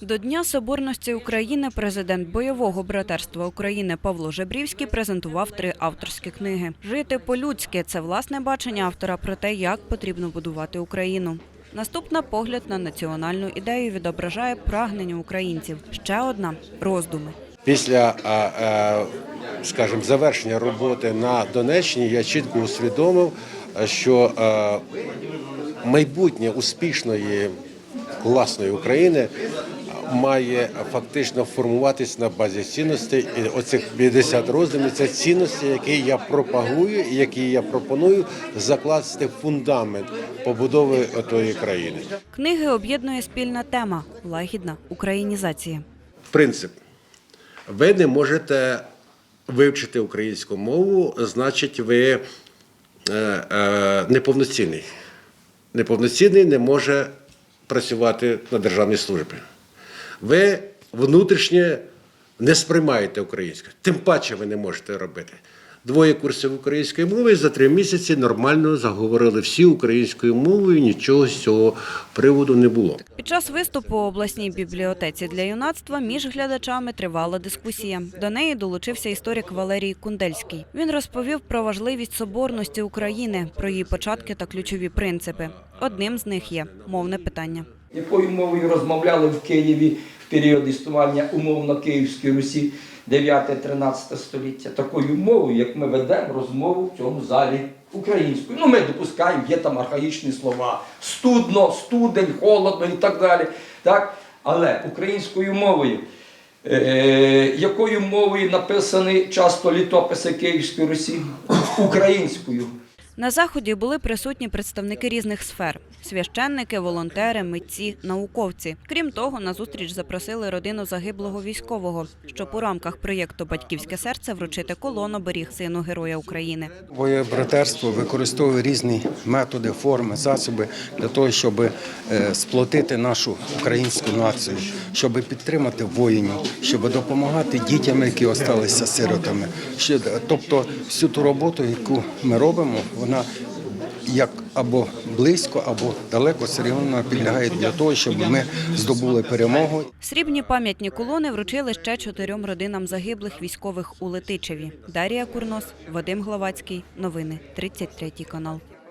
До Дня Соборності України президент бойового братерства України Павло Жебрівський презентував три авторські книги. Жити по-людськи це власне бачення автора про те, як потрібно будувати Україну. Наступна погляд на національну ідею відображає прагнення українців. Ще одна роздуми. Після, скажімо, завершення роботи на Донеччині я чітко усвідомив, що майбутнє успішної класної України має фактично формуватись на базі цінностей. І оцих 50 роздумів це цінності, які я пропагую і які я пропоную закласти фундамент побудови тої країни. Книги об'єднує спільна тема лагідна українізація. принцип. Ви не можете вивчити українську мову, значить, ви е, е, неповноцінний. Неповноцінний не може працювати на державній службі. Ви внутрішнє не сприймаєте українську, тим паче ви не можете робити. Двоє курсів української мови за три місяці нормально заговорили всі українською мовою, нічого з цього приводу не було. Під час виступу у обласній бібліотеці для юнацтва між глядачами тривала дискусія. До неї долучився історик Валерій Кундельський. Він розповів про важливість соборності України, про її початки та ключові принципи. Одним з них є мовне питання. Якою мовою розмовляли в Києві в період існування умовно Київської Русі 9-13 століття? Такою мовою, як ми ведемо розмову в цьому залі українською. Ну, ми допускаємо, є там архаїчні слова: студно, студень, холодно і так далі. Так? Але українською мовою, е, якою мовою написані часто літописи Київської Русі? Українською. На заході були присутні представники різних сфер: священники, волонтери, митці, науковці. Крім того, на зустріч запросили родину загиблого військового, щоб у рамках проєкту Батьківське серце вручити колон оберіг сину Героя України. Боє братерство використовує різні методи, форми, засоби для того, щоб е, сплотити нашу українську націю, щоб підтримати воїнів, щоб допомагати дітям, які залишилися сиротами. Тобто всю ту роботу, яку ми робимо, вона як або близько, або далеко все рівно підлягає для того, щоб ми здобули перемогу. Срібні пам'ятні колони вручили ще чотирьом родинам загиблих військових у Летичеві. Дарія Курнос, Вадим Главацький. Новини 33 канал.